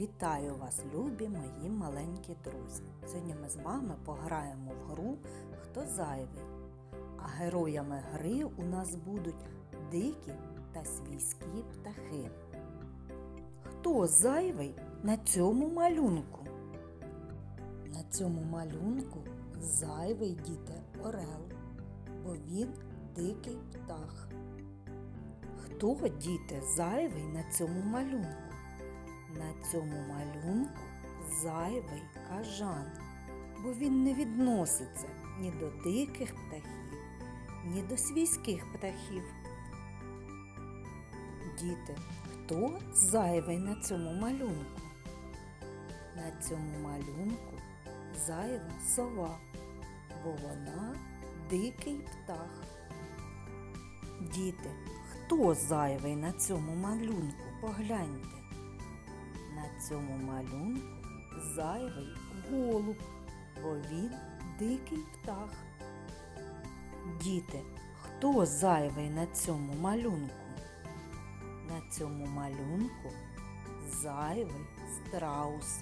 Вітаю вас, любі мої маленькі друзі! Сьогодні ми з вами пограємо в гру Хто зайвий. А героями гри у нас будуть дикі та свійські птахи. Хто зайвий на цьому малюнку? На цьому малюнку зайвий діти орел, бо він дикий птах. Хто діти зайвий на цьому малюнку? Цьому малюнку зайвий кажан, бо він не відноситься ні до диких птахів, ні до свійських птахів. Діти, хто зайвий на цьому малюнку? На цьому малюнку зайва сова, бо вона дикий птах. Діти, хто зайвий на цьому малюнку? Погляньте. На цьому малюнку зайвий голуб, бо він дикий птах. Діти, хто зайвий на цьому малюнку? На цьому малюнку зайвий страус,